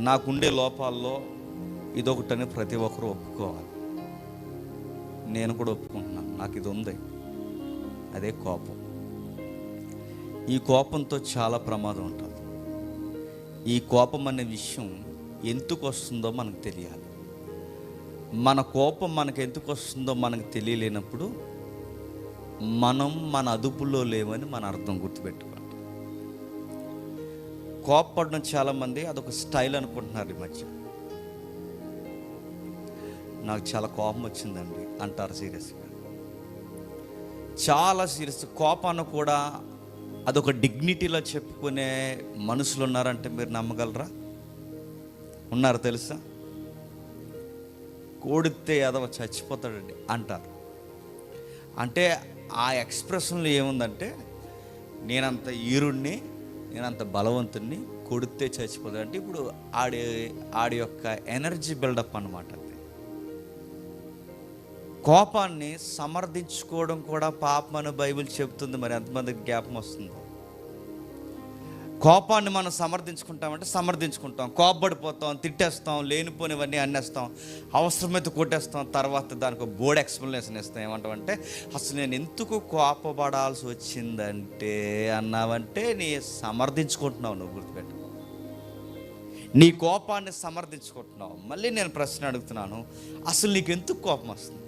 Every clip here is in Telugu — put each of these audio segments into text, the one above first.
నాకుండే లోపాల్లో ఇదొకటని ప్రతి ఒక్కరూ ఒప్పుకోవాలి. నేను కూడా ఒప్పుకుంటున్నాను. నాకు ఇది ఉంది. అదే కోపం. ఈ కోపంతో చాలా ప్రమాదం ఉంటుంది. ఈ కోపం అనే విషయం ఎందుకు వస్తుందో మనకు తెలియాలి. మన కోపం మనకు ఎందుకు వస్తుందో మనకు తెలియలేనప్పుడు మనం మన అదుపులో లేవని మన అర్థం గుర్తుపెట్టుకోవాలి. కోపపడడం చాలామంది అదొక స్టైల్ అనుకుంటున్నారు ఈ మధ్య. నాకు చాలా కోపం వచ్చిందండి అంటారు సీరియస్గా. చాలా సీరియస్ కోపాన్ని కూడా అదొక డిగ్నిటీలో చెప్పుకునే మనుషులు ఉన్నారంటే మీరు నమ్మగలరా? ఉన్నారు తెలుసా? కోడితే అదవ చచ్చిపోతాడండి అంటారు. అంటే ఆ ఎక్స్ప్రెషన్లో ఏముందంటే నేనంత ఈరుణ్ణి నేను అంత బలవంతుణ్ణి కొడితే చచ్చిపోతాడు. అంటే ఇప్పుడు ఆడి ఆడి యొక్క ఎనర్జీ బిల్డప్ అనమాట అది కోపాన్ని సమర్థించుకోవడం కూడా పాపం అని బైబిల్ చెబుతుంది. మరి ఎంతమందికి జ్ఞాపం వస్తుంది. కోపాన్ని మనం సమర్థించుకుంటామంటే సమర్థించుకుంటాం. కోపపడిపోతాం తిట్టేస్తాం లేనిపోనివన్నీ అన్నేస్తాం. అవసరమైతే కొట్టేస్తాం తర్వాత దానికి బోర్డ్ ఎక్స్ప్లెనేషన్ ఇస్తాం. ఏమంటామంటే అసలు నేను ఎందుకు కోపపడాల్సి వచ్చిందంటే అన్నావంటే నీ సమర్థించుకుంటున్నావు నువ్వు గుర్తుపెట్టు నీ కోపాన్ని సమర్థించుకుంటున్నావు. మళ్ళీ నేను ప్రశ్న అడుగుతున్నాను అసలు నీకు ఎందుకు కోపం వస్తుంది?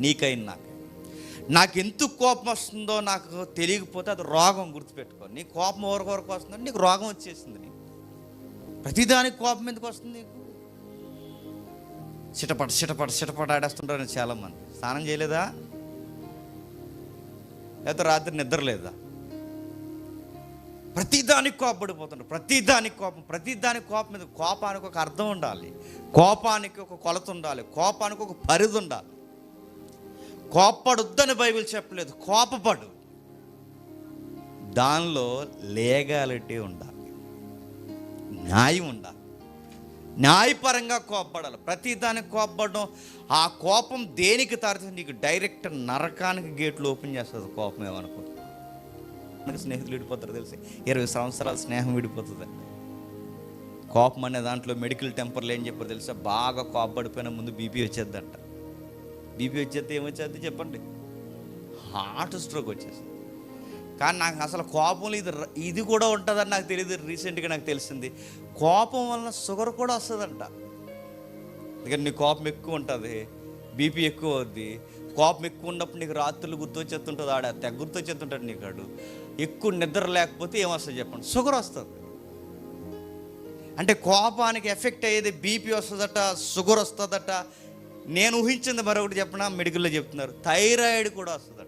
నీకైనా నాకు నాకు ఎందుకు కోపం వస్తుందో నాకు తెలియకపోతే అది రోగం గుర్తుపెట్టుకో. నీ కోపం ఎవరికి వరకు నీకు రోగం వచ్చేసింది నీకు. ప్రతిదానికి కోపం ఎందుకు వస్తుంది నీకు? సిటపట చిటపట చిటపట ఆడేస్తుంటారు చాలామంది. స్నానం చేయలేదా? లేకపోతే రాత్రి నిద్ర లేదా? ప్రతిదానికి కోపపడిపోతుంటారు. ప్రతిదానికి కోపం ప్రతిదానికి కోపం మీద కోపానికి ఒక అర్థం ఉండాలి. కోపానికి ఒక కొలత ఉండాలి. కోపానికి ఒక పరిధి ఉండాలి. కోపడొద్దని బైబిల్ చెప్పలేదు. కోపపడు. దానిలో లేగాలిటీ ఉండాలి. న్యాయం ఉండాలి. న్యాయపరంగా కోపపడాలి. ప్రతి దానికి కోపపడడం ఆ కోపం దేనికి తారుతుంది నీకు డైరెక్ట్ నరకానికి గేట్లు ఓపెన్ చేస్తుంది కోపం ఏమనుకో. మనకి స్నేహితులు విడిపోతారు తెలిసి? ఇరవై సంవత్సరాల స్నేహం విడిపోతుంది. కోపం అనే దాంట్లో మెడికల్ టెంపర్లు ఏం చెప్పారు తెలుసా? బాగా కోపపడిపోయిన ముందు బీపీ వచ్చేద్దంట. బీపీ వచ్చేస్తే ఏమొచ్చేది చెప్పండి? హార్ట్ స్ట్రోక్ వచ్చేస్తుంది కానీ నాకు అసలు కోపం ఇది ఇది కూడా ఉంటుందని నాకు తెలియదు రీసెంట్గా నాకు తెలిసింది. కోపం వలన షుగర్ కూడా వస్తుందంట. ఎందుకంటే నీ కోపం ఎక్కువ ఉంటుంది బీపీ ఎక్కువ అవుద్ది. కోపం ఎక్కువ ఉన్నప్పుడు నీకు రాత్రులు గుర్తొచ్చేస్తుంటుంది ఆడ తెగ గుర్తొచ్చేస్తుంటాడు నీకు ఆడు. ఎక్కువ నిద్ర లేకపోతే ఏమొస్తుంది చెప్పండి? షుగర్ వస్తుంది. అంటే కోపానికి ఎఫెక్ట్ అయ్యేది బీపీ వస్తుందట షుగర్ వస్తుందట నేను ఊహించింది మరొకటి చెప్పిన? మెడికల్లో చెప్తున్నారు. థైరాయిడ్ కూడా వస్తుందట.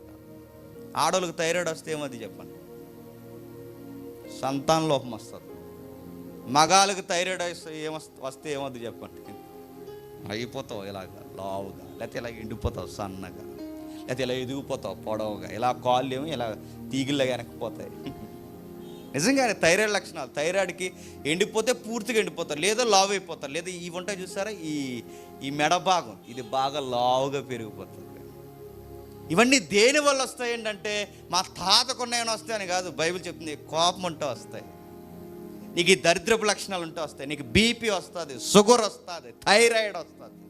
ఆడవాళ్ళకి థైరాయిడ్ వస్తే ఏమది చెప్పండి? సంతాన లోపం వస్తుంది. మగాళ్ళకి థైరాయిడ్ వస్తే ఏమొస్త వస్తే ఏమవుద్ది చెప్పండి? అయిపోతావు ఇలాగ లావుగా. లేకపోతే ఇలా ఎండిపోతావు సన్నగా. లేకపోతే ఇలా ఎదిగిపోతావు పొడవుగా. ఇలా కాళ్ళు ఏమో ఇలా తీగిల్లా వెనక్కిపోతాయి నిజంగానే థైరాయిడ్ లక్షణాలు. థైరాయిడ్కి ఎండిపోతే పూర్తిగా ఎండిపోతారు. లేదా లావు అయిపోతారు. లేదా ఇవి ఉంటాయి చూసారా? ఈ ఈ మెడ భాగం. ఇది బాగా లావుగా పెరిగిపోతుంది. ఇవన్నీ దేని వల్ల వస్తాయి ఏంటంటే మా తాతకున్నాయని వస్తాయని కాదు. బైబిల్ చెప్తుంది కోపం ఉంటే వస్తాయి. నీకు ఈ దరిద్రపు లక్షణాలు ఉంటే వస్తాయి. నీకు బీపీ వస్తుంది షుగర్ వస్తుంది థైరాయిడ్ వస్తుంది.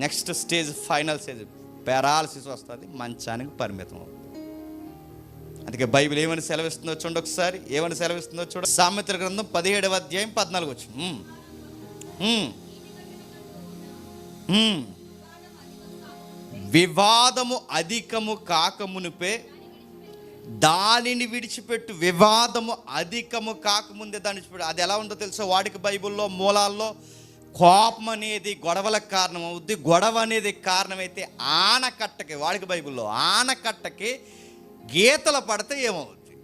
Next stage final stage paralysis వస్తుంది మంచానికి పరిమితం అవుతుంది. అందుకే బైబిల్ ఏమని సెలవిస్తుందో చూడండి ఒకసారి. ఏమని సెలవిస్తుందో చూడ సామెత్ర గ్రంథం పదిహేడవ అధ్యాయం పద్నాలుగు వచ్చి వివాదము అధికము కాకమునుపే దానిని విడిచిపెట్టు. వివాదము అధికము కాకముందే దాన్ని విడిచిపెట్టు. అది ఎలా ఉందో తెలుసో? వాడికి బైబిల్లో మూలాల్లో కోపం అనేది గొడవలకు కారణం అవుద్ది. గొడవ అనేది కారణమైతే ఆనకట్టకి వాడికి బైబిల్లో ఆనకట్టకి గీతలు పడితే ఏమవుద్ది?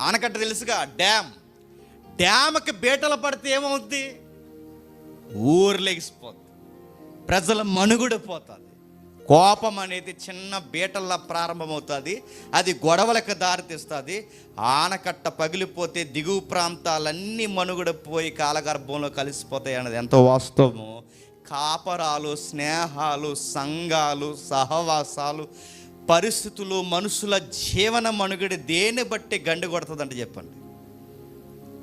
ఆనకట్ట తెలుసుగా డ్యామ్. డ్యామ్కి బీటలు పడితే ఏమవుద్ది? ఊర్లేగిసిపోతుంది ప్రజల మనుగుడు పోతుంది కోపం అనేది చిన్న బీటల్లా ప్రారంభమవుతుంది. అది గొడవలకు దారితీస్తుంది. ఆనకట్ట పగిలిపోతే దిగువ ప్రాంతాలన్నీ మనుగడ పోయి కాలగర్భంలో కలిసిపోతాయి అన్నది ఎంతో వాస్తవము. కాపరాలు స్నేహాలు సంఘాలు సహవాసాలు పరిస్థితులు మనుషుల జీవన మనుగడ దేని బట్టి గండి కొడుతుందంటే చెప్పండి.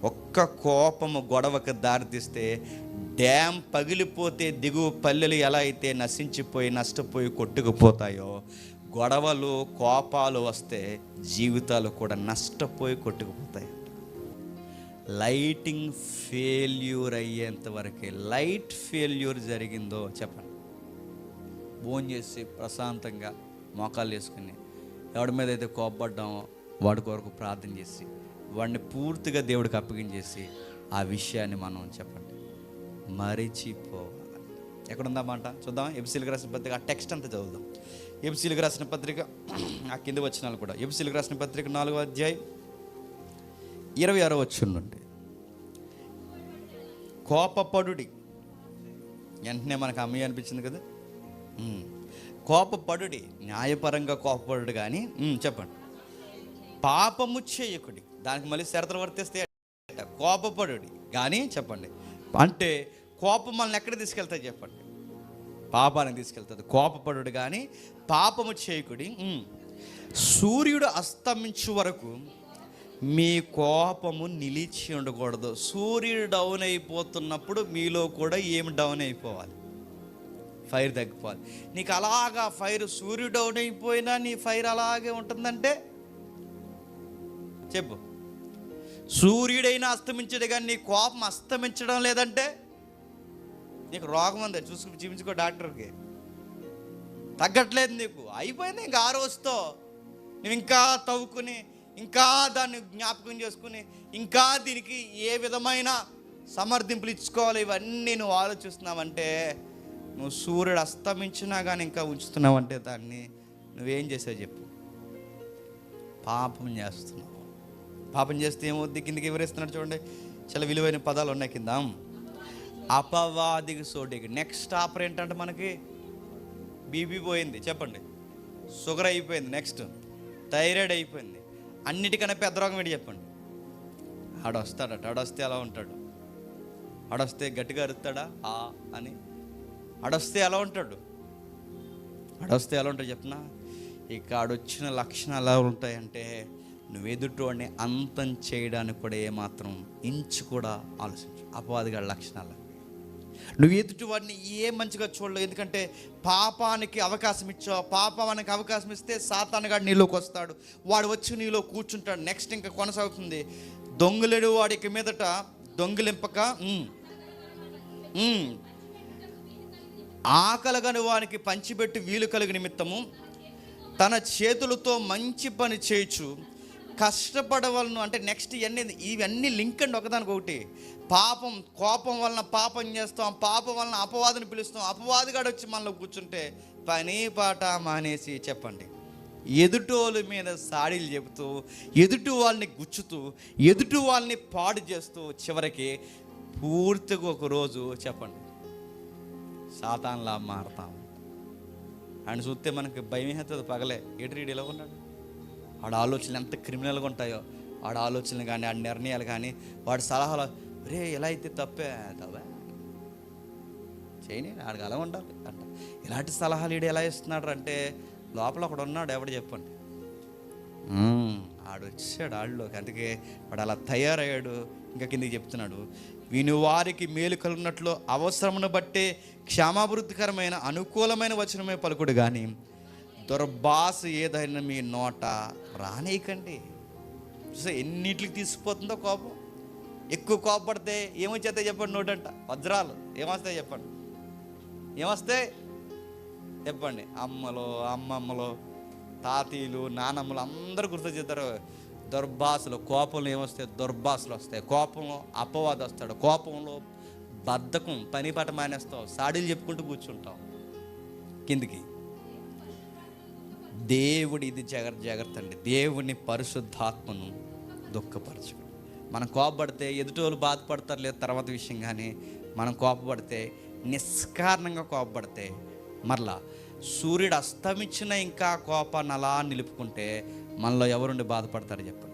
ఒక్క కోపము గొడవకు దారితీస్తే డ్యామ్ పగిలిపోతే దిగువ పల్లెలు ఎలా అయితే నశించిపోయి నష్టపోయి కొట్టుకుపోతాయో గొడవలు కోపాలు వస్తే జీవితాలు కూడా నష్టపోయి కొట్టుకుపోతాయి. లైటింగ్ ఫెయిల్యూర్ అయ్యేంత వరకే లైట్ ఫెయిల్యూర్ జరిగిందో చెప్పండి. భోజనం చేసి ప్రశాంతంగా మోకాలు వేసుకుని ఎవడి మీద అయితే కోపడ్డామో వాడి కొరకు ప్రార్థన చేసి వాడిని పూర్తిగా దేవుడికి అప్పగించేసి ఆ విషయాన్ని మనం చెప్పండి. మరిచిపోవాలి ఎక్కడుందా మాట? చూద్దాం ఎబిసిలకు రాసిన పత్రిక ఆ టెక్స్ట్ అంతా చదువుదాం. ఎబిసిలకు రాసిన పత్రిక ఆ కింద వచ్చిన కూడా. ఎబిసిలకు రాసిన పత్రిక నాలుగో అధ్యాయం ఇరవై ఆరో వచ్చిన నుండి. కోపపడుడి. వెంటనే మనకు అమ్మాయి అనిపించింది కదా? కోపపడుడి న్యాయపరంగా కోపపడుడు కానీ చెప్పండి. పాపము చేయకుడి. దానికి మళ్ళీ షరతులు వర్తిస్తే కోపపడుడి. కానీ చెప్పండి. అంటే కోపం మనల్ని ఎక్కడ తీసుకెళ్తాయి చెప్పండి? పాపానికి తీసుకెళ్తుంది. కోపపడుడు కానీ పాపము చేయకుడి సూర్యుడు అస్తమించు వరకు మీ కోపము నిలిచి ఉండకూడదు. సూర్యుడు డౌన్ అయిపోతున్నప్పుడు మీలో కూడా ఏమి డౌన్ అయిపోవాలి? ఫైర్ తగ్గిపోవాలి. నీకు అలాగా ఫైర్ సూర్యుడు డౌన్ అయిపోయినా నీ ఫైర్ అలాగే ఉంటుందంటే? చెప్పు. సూర్యుడైనా అస్తమించడు కానీ నీ కోపం అస్తమించడం లేదంటే? నీకు రోగం ఉంది. చూసుకు చూపించుకో డాక్టర్కి. తగ్గట్లేదు నీకు. అయిపోయింది ఇంకా ఆ రోజుతో. నువ్వు ఇంకా తవ్వుకుని ఇంకా దాన్ని జ్ఞాపకం చేసుకుని ఇంకా దీనికి ఏ విధమైన సమర్థింపులు ఇచ్చుకోవాలి? ఇవన్నీ నువ్వు ఆలోచిస్తున్నావంటే నువ్వు సూర్యుడు అస్తమించినా కానీ ఇంకా ఉంచుతున్నావంటే దాన్ని నువ్వేం చేసావు చెప్పు. పాపం చేస్తున్నావు. పాపం చేస్తే ఏమవుద్ది? కిందకి వివరిస్తున్నాడు చూడండి. చాలా విలువైన పదాలు ఉన్నాయి కింద. అపవాదికి సోడికి నెక్స్ట్ ఆఫర్ ఏంటంటే మనకి? బీపీ పోయింది. చెప్పండి. షుగర్ అయిపోయింది. నెక్స్ట్ థైరాయిడ్ అయిపోయింది. అన్నిటికన్నా పెద్ద రోగం ఏంటి చెప్పండి? ఆడొస్తాడట. ఆడొస్తే ఎలా ఉంటాడు. ఆడొస్తే గట్టిగా అరుస్తాడా? ఆ అని ఆడొస్తే ఎలా ఉంటాడు? ఆడొస్తే ఎలా ఉంటాడు చెప్పనా ఇక ఆడొచ్చిన లక్షణాలు ఎలా ఉంటాయంటే నువ్వు ఎదుటివాడిని అంతం చేయడానికి కూడా ఏమాత్రం ఇంచు కూడా ఆలోచించు. అపవాదిగా లక్షణాలు. నువ్వు ఎదుటివాడిని ఏ మంచిగా చూడలేవు. ఎందుకంటే పాపానికి అవకాశం ఇచ్చావు. పాపానికి అవకాశం ఇస్తే సాతానగాడు నీలోకి వస్తాడు. వాడు వచ్చి నీలో కూర్చుంటాడు. నెక్స్ట్ ఇంకా కొనసాగుతుంది. దొంగలేడు వాడికి మీదట దొంగిలింపక ఆకలగని వానికి పంచిపెట్టి వీలు కలిగి నిమిత్తము తన చేతులతో మంచి పని చేయొచ్చు కష్టపడవలను అంటే నెక్స్ట్ ఇవన్నీ ఇవన్నీ లింక్ అండి ఒకదానికి ఒకటి. పాపం కోపం వలన పాపం చేస్తాం పాపం వలన అపవాదిని పిలుస్తాం అపవాదిగాడు వచ్చి మనలో కూర్చుంటే పని పాట మానేసి చెప్పండి. ఎదుటోళ్ళ మీద సాడీలు చెబుతూ ఎదుటి వాళ్ళని గుచ్చుతూ ఎదుటి వాళ్ళని పాడు చేస్తూ చివరికి పూర్తిగా ఒక రోజు చెప్పండి. సాతాన్లా మారతాం. ఆయన చూస్తే మనకి భయం అవుతుంది పగలే. ఏటి ఎలా ఉన్నాడు? ఆడ ఆలోచనలు ఎంత క్రిమినల్గా ఉంటాయో ఆడ ఆలోచనలు కానీ ఆడ నిర్ణయాలు కానీ వాడి సలహాలు రే ఎలా అయితే తప్పే తవ్వే చేయని ఆడికి అలా ఉండాలి అంట. ఇలాంటి సలహాలు ఈడు ఎలా ఇస్తున్నాడు అంటే లోపల ఒకడు ఉన్నాడు ఎవడు చెప్పండి. ఆడు వచ్చాడు ఆళ్ళలోకి. అందుకే వాడు అలా తయారయ్యాడు ఇంకా కిందకి చెప్తున్నాడు. విని వారికి మేలు కలుగునట్లు అవసరమును బట్టే క్షమాభివృద్ధికరమైన అనుకూలమైన వచనమే పలుకుడు కానీ దుర్భాష ఏదైనా మీ నోట రానేయకండి. చూసా ఎన్నిటికి తీసుకుపోతుందో కోపం. ఎక్కువ కోపడితే ఏమొచ్చేస్తాయి చెప్పండి నోటంట? వజ్రాలు. ఏమొస్తాయి చెప్పండి? ఏమొస్తే చెప్పండి. అమ్మలు అమ్మమ్మలు తాతీలు నానమ్మలు అందరూ గుర్తు చేస్తారు దుర్భాషలు కోపంలో ఏమొస్తాయి దుర్భాషలు వస్తాయి. కోపంలో అపవాదం వస్తాడు. కోపంలో బద్ధకం పని పట మానేస్తావు సాడీలు చెప్పుకుంటూ కూర్చుంటాం కిందికి. దేవుడి ఇది జాగ్రత్త జాగ్రత్త అండి. దేవుని పరిశుద్ధాత్మను దుఃఖపరచు. మనం కోపపడితే ఎదుటోళ్ళు బాధపడతారు లేదు తర్వాత విషయం కానీ మనం కోపపడితే నిష్కారణంగా కోపపడితే మరలా సూర్యుడు అస్తమించిన ఇంకా కోపాన్ని అలా నిలుపుకుంటే మనలో ఎవరుండి బాధపడతారు చెప్పండి?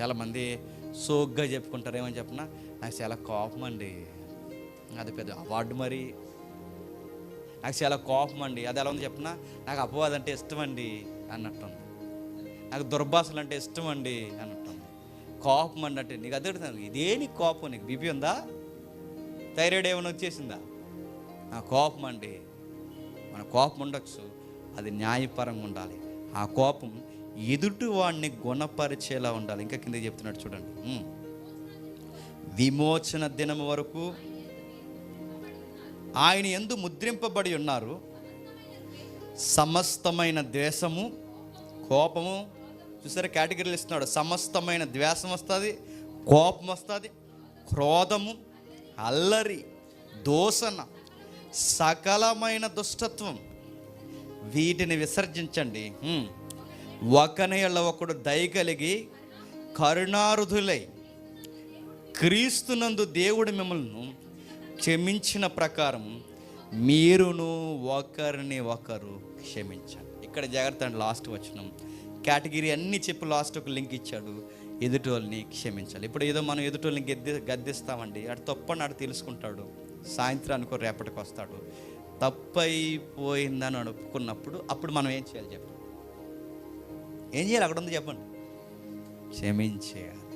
చాలామంది సోగ్గా చెప్పుకుంటారు ఏమని చెప్పినా? నాకు చాలా కోపం అండి అది పెద్ద అవార్డు మరి. నాకు చాలా కోపం అండి అది ఎలా ఉంది చెప్పినా? నాకు అపవాదం అంటే ఇష్టం అండి అన్నట్టుంది. నాకు దుర్భాషలు అంటే ఇష్టం అండి అన్నట్టుంది. కోపం అన్నట్టు నీకు అదే ఇదే నీకు కోపం? నీకు బీపీ ఉందా? థైరాయిడ్ ఏమైనా వచ్చేసిందా? ఆ కోపం అండి. మన కోపం ఉండొచ్చు అది న్యాయపరంగా ఉండాలి. ఆ కోపం ఎదుటి వాడిని గుణపరిచేలా ఉండాలి. ఇంకా కింద చెప్తున్నాడు చూడండి. విమోచన దినం వరకు ఆయన ఎందు ముద్రింపబడి ఉన్నారు. సమస్తమైన ద్వేషము కోపము చూసారా కేటగిరీలు ఇస్తున్నాడు. సమస్తమైన ద్వేషం వస్తుంది కోపం వస్తుంది క్రోధము అల్లరి దోషణ సకలమైన దుష్టత్వం. వీటిని విసర్జించండి. ఒకనేళ్ళ ఒకడు దయ కలిగి కరుణారుధులై క్రీస్తునందు దేవుడు మిమ్మల్ని క్షమించిన ప్రకారం మీరును ఒకరిని ఒకరు క్షమించండి. ఇక్కడ జాగ్రత్త అండి లాస్ట్ వచ్చినాం కేటగిరీ అన్ని చెప్పి లాస్ట్ ఒక లింక్ ఇచ్చాడు. ఎదుటోళ్ళని క్షమించాలి. ఇప్పుడు ఏదో మనం ఎదుటోళ్ళని గద్ది గద్దిస్తామండి. అటు తప్పని అటు తెలుసుకుంటాడు. సాయంత్రానికి రేపటికి వస్తాడు తప్పైపోయిందని అనుకున్నప్పుడు అప్పుడు మనం ఏం చేయాలి చెప్పండి ఏం చేయాలి అక్కడ ఉంది చెప్పండి. క్షమించేయాలి.